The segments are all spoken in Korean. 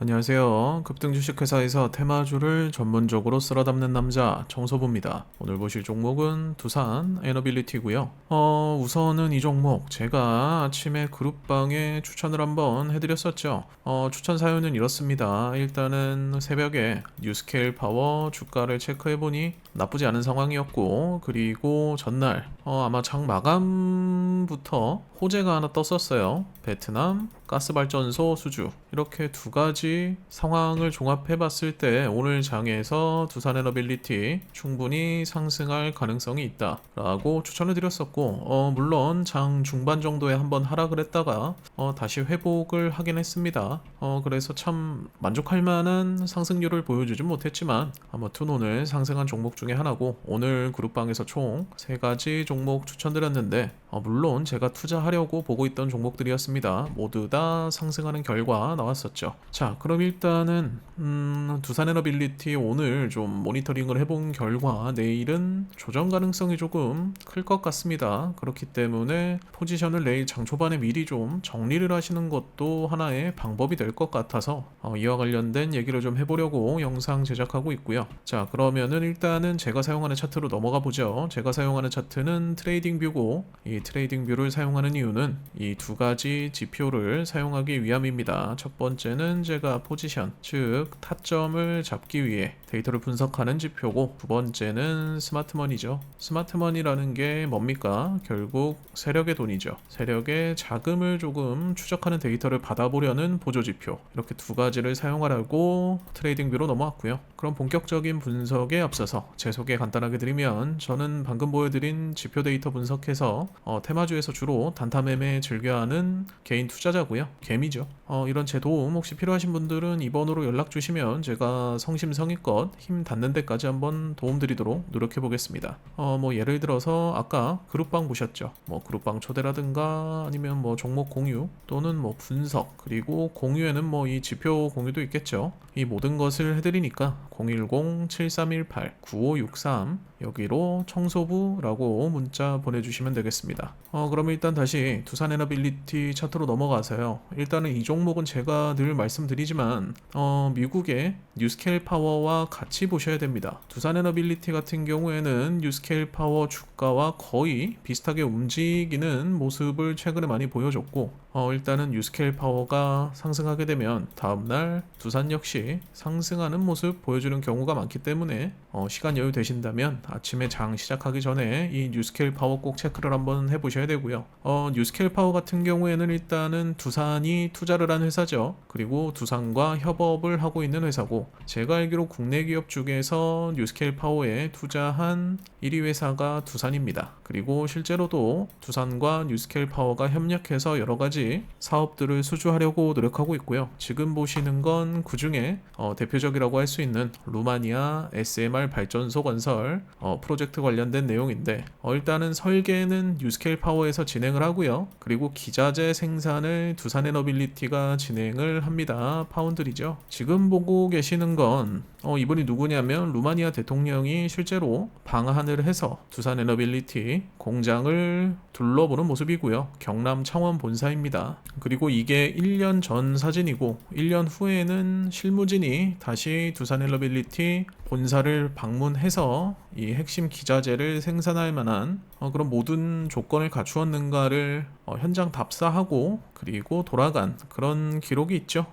안녕하세요. 급등 주식회사에서 테마주를 전문적으로 쓸어 담는 남자 정서부입니다. 오늘 보실 종목은 두산 에너빌리티고요. 어, 우선은 이 종목 제가 아침에 그룹방에 추천을 한번 해드렸었죠. 어, 추천 사연은 이렇습니다. 일단은 새벽에 뉴스케일 파워 주가를 체크해보니 나쁘지 않은 상황이었고 그리고 전날 어, 아마 장 마감부터 호재가 하나 떴었어요. 베트남 가스발전소 수주 이렇게 두 가지 상황을 종합해 봤을 때 오늘 장에서 두산에너빌리티 충분히 상승할 가능성이 있다 라고 추천을 드렸었고 어, 물론 장 중반 정도에 한번 하락을 했다가 어, 다시 회복을 하긴 했습니다. 어, 그래서 참 만족할 만한 상승률을 보여주진 못했지만 아무튼 오늘 상승한 종목 중에 하나고 오늘 그룹방에서 총 세 가지 종목 추천드렸는데 어, 물론 제가 투자하려고 보고 있던 종목들이었습니다. 모두 다 상승하는 결과 나왔었죠. 자, 그럼 일단은 음, 두산 에너빌리티 오늘 좀 모니터링을 해본 결과 내일은 조정 가능성이 조금 클 것 같습니다. 그렇기 때문에 포지션을 내일 장 초반에 미리 좀 정리를 하시는 것도 하나의 방법이 될 것 같아서 어, 이와 관련된 얘기를 좀 해보려고 영상 제작하고 있고요. 자, 그러면은 일단은 제가 사용하는 차트로 넘어가 보죠. 제가 사용하는 차트는 트레이딩 뷰고 이 트레이딩 뷰를 사용하는 이유는 이 두 가지 지표를 사용하기 위함입니다. 첫 번째는 제가 포지션, 즉 타점을 잡기 위해 데이터를 분석하는 지표고 두 번째는 스마트머니죠. 스마트머니라는 게 뭡니까? 결국 세력의 돈이죠. 세력의 자금을 조금 추적하는 데이터를 받아보려는 보조 지표. 이렇게 두 가지를 사용하라고 트레이딩 뷰로 넘어왔고요. 그럼 본격적인 분석에 앞서서 제 소개 간단하게 드리면 저는 방금 보여드린 지표 데이터 분석해서 어, 테마주에서 주로 단타 매매 즐겨하는 개인 투자자고요. 개미죠. 어, 이런 제 도움 혹시 필요하신 분 들은 이번으로 연락 주시면 제가 성심성의껏 힘 닿는 데까지 한번 도움 드리도록 노력해 보겠습니다. 어, 뭐 예를 들어서 아까 그룹방 보셨죠? 뭐 그룹방 초대라든가 아니면 뭐 종목 공유 또는 뭐 분석 그리고 공유에는 뭐 이 지표 공유도 있겠죠. 이 모든 것을 해드리니까 010-7318-9563 여기로 청소부라고 문자 보내주시면 되겠습니다. 어, 그럼 일단 다시 두산 에너빌리티 차트로 넘어가서요. 일단은 이 종목은 제가 늘 말씀드리지 만 어, 미국의 뉴스케일 파워와 같이 보셔야 됩니다. 두산에너빌리티 같은 경우에는 뉴스케일 파워 주가와 거의 비슷하게 움직이는 모습을 최근에 많이 보여줬고 어, 일단은 뉴스케일 파워가 상승하게 되면 다음날 두산 역시 상승하는 모습 보여주는 경우가 많기 때문에 어, 시간 여유 되신다면 아침에 장 시작하기 전에 이 뉴스케일 파워 꼭 체크를 한번 해보셔야 되고요. 어, 뉴스케일 파워 같은 경우에는 일단은 두산이 투자를 한 회사죠. 그리고 두산과 협업을 하고 있는 회사고 제가 알기로 국내 기업 중에서 뉴스케일 파워에 투자한 1위 회사가 두산입니다. 그리고 실제로도 두산과 뉴스케일 파워가 협력해서 여러 가지 사업들을 수주하려고 노력하고 있고요. 지금 보시는 건 그 중에 어, 대표적이라고 할 수 있는 루마니아 SMR 발전소 건설 어, 프로젝트 관련된 내용인데 어, 일단은 설계는 뉴스케일 파워에서 진행을 하고요. 그리고 기자재 생산을 두산에너빌리티가 진행을 합니다. 파운드리죠. 지금 보고 계시는 건 어, 이분이 누구냐면 루마니아 대통령이 실제로 방한을 해서 두산에너빌리티 공장을 둘러보는 모습이고요. 경남 창원 본사입니다. 그리고 이게 1년 전 사진이고 1년 후에는 실무진이 다시 두산에너빌리티 본사 를 방문해서 이 핵심 기자재를 생산할 만한 어, 그런 모든 조건을 갖추었는가를 어, 현장 답사하고 그리고 돌아간 그런 기록이 있죠.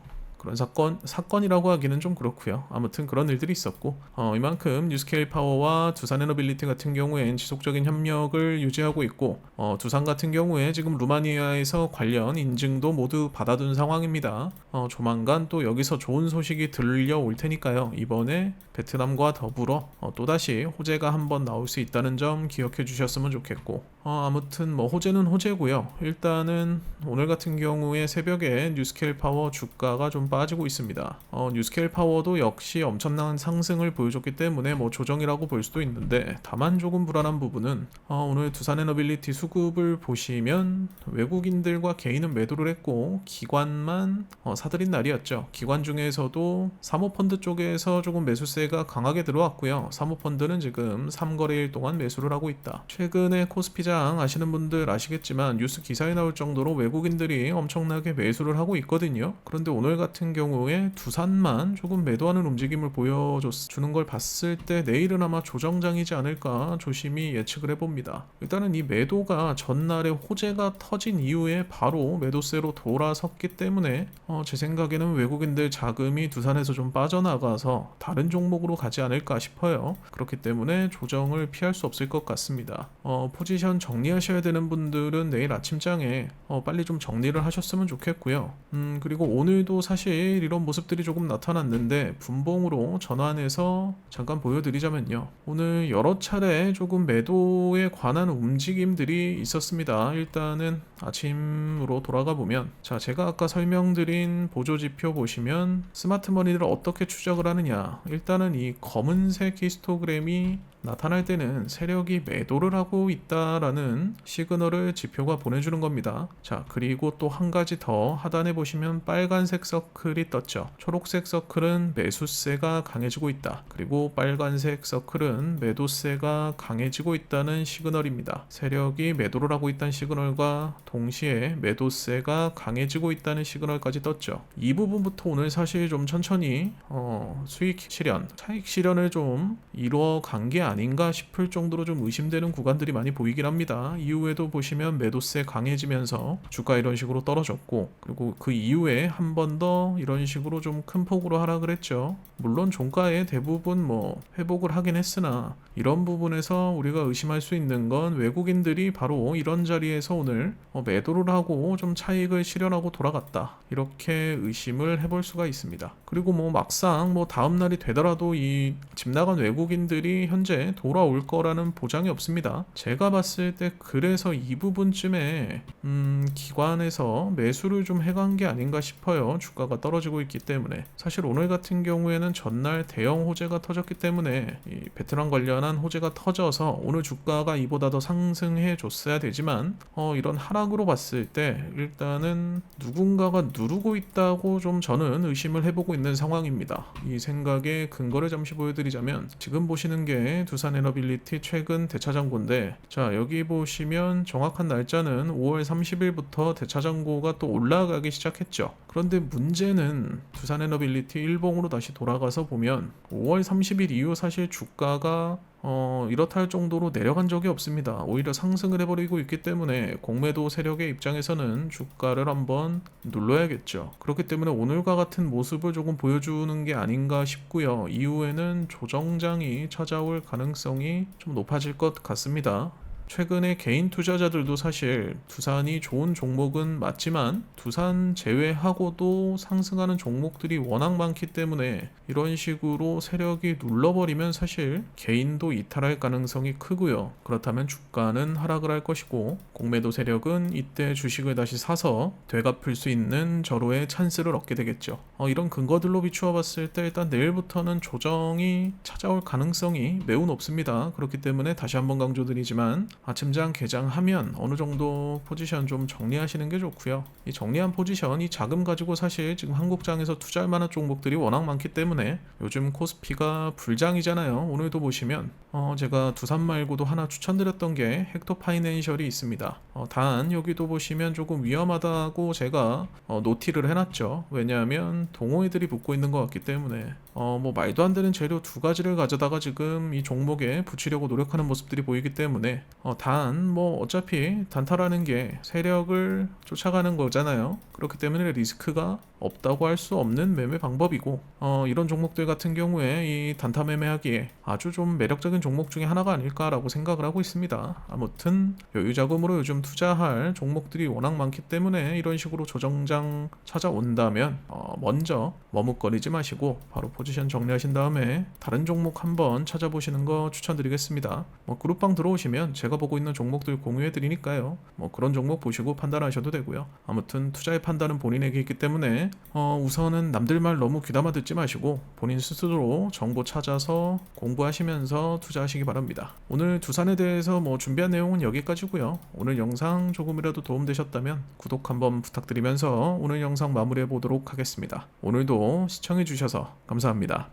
그런 사건 사건이라고 하기는 좀 그렇고요. 아무튼 그런 일들이 있었고 어, 이만큼 뉴스케일 파워와 두산에너빌리티 같은 경우엔 지속적인 협력을 유지하고 있고 어, 두산 같은 경우에 지금 루마니아에서 관련 인증도 모두 받아둔 상황입니다. 어, 조만간 또 여기서 좋은 소식이 들려올 테니까요. 이번에 베트남과 더불어 어, 또다시 호재가 한번 나올 수 있다는 점 기억해 주셨으면 좋겠고 어, 아무튼 뭐 호재는 호재고요. 일단은 오늘 같은 경우에 새벽에 뉴스케일 파워 주가가 좀 빠지고 있습니다. 어, 뉴스케일 파워도 역시 엄청난 상승을 보여줬기 때문에 뭐 조정이라고 볼 수도 있는데 다만 조금 불안한 부분은 어, 오늘 두산 에너빌리티 수급을 보시면 외국인들과 개인은 매도를 했고 기관만 어, 사들인 날이었죠. 기관 중에서도 사모펀드 쪽에서 조금 매수세가 강하게 들어왔고요. 사모펀드는 지금 3거래일 동안 매수를 하고 있다. 최근에 코스피장 아시는 분들 아시겠지만 뉴스 기사에 나올 정도로 외국인들이 엄청나게 매수를 하고 있거든요. 그런데 오늘 같은 같은 경우에 두산만 조금 매도하는 움직임을 보여주는 걸 봤을 때 내일은 아마 조정장이지 않을까 조심히 예측을 해봅니다. 일단은 이 매도가 전날에 호재가 터진 이후에 바로 매도세로 돌아섰기 때문에 어, 제 생각에는 외국인들 자금이 두산에서 좀 빠져나가서 다른 종목으로 가지 않을까 싶어요. 그렇기 때문에 조정을 피할 수 없을 것 같습니다. 어, 포지션 정리하셔야 되는 분들은 내일 아침장에 어, 빨리 좀 정리를 하셨으면 좋겠고요. 음, 그리고 오늘도 사실 이런 모습들이 조금 나타났는데 분봉으로 전환해서 잠깐 보여드리자면요. 오늘 여러 차례 조금 매도에 관한 움직임들이 있었습니다. 일단은 아침으로 돌아가 보면 자 제가 아까 설명드린 보조 지표 보시면 스마트 머니를 어떻게 추적을 하느냐 일단은 이 검은색 히스토그램이 나타날 때는 세력이 매도를 하고 있다라는 시그널을 지표가 보내주는 겁니다. 자, 그리고 또 한 가지 더 하단에 보시면 빨간색 서클이 떴죠. 초록색 서클은 매수세가 강해지고 있다. 그리고 빨간색 서클은 매도세가 강해지고 있다는 시그널입니다. 세력이 매도를 하고 있다는 시그널과 동시에 매도세가 강해지고 있다는 시그널까지 떴죠. 이 부분부터 오늘 사실 좀 천천히 어, 수익 실현, 차익 실현을 좀 이루어 간게 아 닌가 싶을 정도로 좀 의심되는 구간들이 많이 보이긴 합니다. 이후에도 보시면 매도세 강해지면서 주가 이런 식으로 떨어졌고 그리고 그 이후에 한 번 더 이런 식으로 좀 큰 폭으로 하락을 했죠. 물론 종가에 대부분 뭐 회복을 하긴 했으나 이런 부분에서 우리가 의심할 수 있는 건 외국인들이 바로 이런 자리에서 오늘 어, 매도를 하고 좀 차익을 실현하고 돌아갔다 이렇게 의심을 해볼 수가 있습니다. 그리고 뭐 막상 뭐 다음 날이 되더라도 이 집 나간 외국인들이 현재 돌아올 거라는 보장이 없습니다. 제가 봤을 때 그래서 이 부분쯤에 음, 기관에서 매수를 좀 해간 게 아닌가 싶어요. 주가가 떨어지고 있기 때문에 사실 오늘 같은 경우에는 전날 대형 호재가 터졌기 때문에 이 베트남 관련한 호재가 터져서 오늘 주가가 이보다 더 상승해 줬어야 되지만 어, 이런 하락으로 봤을 때 일단은 누군가가 누르고 있다고 좀 저는 의심을 해보고 있는 상황입니다. 이 생각에 근거를 잠시 보여드리자면 지금 보시는 게 두산 에너빌리티 최근 대차장고인데 자 여기 보시면 정확한 날짜는 5월 30일부터 대차장고가 또 올라가기 시작했죠. 그런데 문제는 두산 에너빌리티 일봉으로 다시 돌아가서 보면 5월 30일 이후 사실 주가가 어, 이렇다 할 정도로 내려간 적이 없습니다. 오히려 상승을 해버리고 있기 때문에 공매도 세력의 입장에서는 주가를 한번 눌러야겠죠. 그렇기 때문에 오늘과 같은 모습을 조금 보여주는 게 아닌가 싶고요. 이후에는 조정장이 찾아올 가능성이 좀 높아질 것 같습니다. 최근에 개인 투자자들도 사실 두산이 좋은 종목은 맞지만 두산 제외하고도 상승하는 종목들이 워낙 많기 때문에 이런 식으로 세력이 눌러버리면 사실 개인도 이탈할 가능성이 크고요. 그렇다면 주가는 하락을 할 것이고 공매도 세력은 이때 주식을 다시 사서 되갚을 수 있는 절호의 찬스를 얻게 되겠죠. 어, 이런 근거들로 비추어 봤을 때 일단 내일부터는 조정이 찾아올 가능성이 매우 높습니다. 그렇기 때문에 다시 한번 강조드리지만 아침장 개장하면 어느 정도 포지션 좀 정리하시는 게 좋고요. 이 정리한 포지션, 이 자금 가지고 사실 지금 한국장에서 투자할 만한 종목들이 워낙 많기 때문에 요즘 코스피가 불장이잖아요. 오늘도 보시면 어, 제가 두산 말고도 하나 추천드렸던 게 헥토 파이낸셜이 있습니다. 어, 단 여기도 보시면 조금 위험하다고 제가 어, 노티를 해놨죠. 왜냐하면 동호회들이 붙고 있는 것 같기 때문에 어, 뭐 말도 안 되는 재료 두 가지를 가져다가 지금 이 종목에 붙이려고 노력하는 모습들이 보이기 때문에 어, 단 뭐 어차피 단타라는 게 세력을 쫓아가는 거잖아요. 그렇기 때문에 리스크가 없다고 할 수 없는 매매 방법이고 어, 이런 종목들 같은 경우에 이 단타 매매하기에 아주 좀 매력적인 종목 중에 하나가 아닐까라고 생각을 하고 있습니다. 아무튼 여유 자금으로 요즘 투자할 종목들이 워낙 많기 때문에 이런 식으로 조정장 찾아온다면 어, 먼저 머뭇거리지 마시고 바로 포지션 정리하신 다음에 다른 종목 한번 찾아보시는 거 추천드리겠습니다. 뭐 그룹방 들어오시면 제가 보고 있는 종목들 공유해 드리니까요. 뭐 그런 종목 보시고 판단하셔도 되고요. 아무튼 투자의 판단은 본인에게 있기 때문에 어, 우선은 남들 말 너무 귀담아 듣지 마시고 본인 스스로 정보 찾아서 공부하시면서 투자하시기 바랍니다. 오늘 두산에 대해서 뭐 준비한 내용은 여기까지고요. 오늘 영상 조금이라도 도움되셨다면 구독 한번 부탁드리면서 오늘 영상 마무리해 보도록 하겠습니다. 오늘도 시청해 주셔서 감사합니다.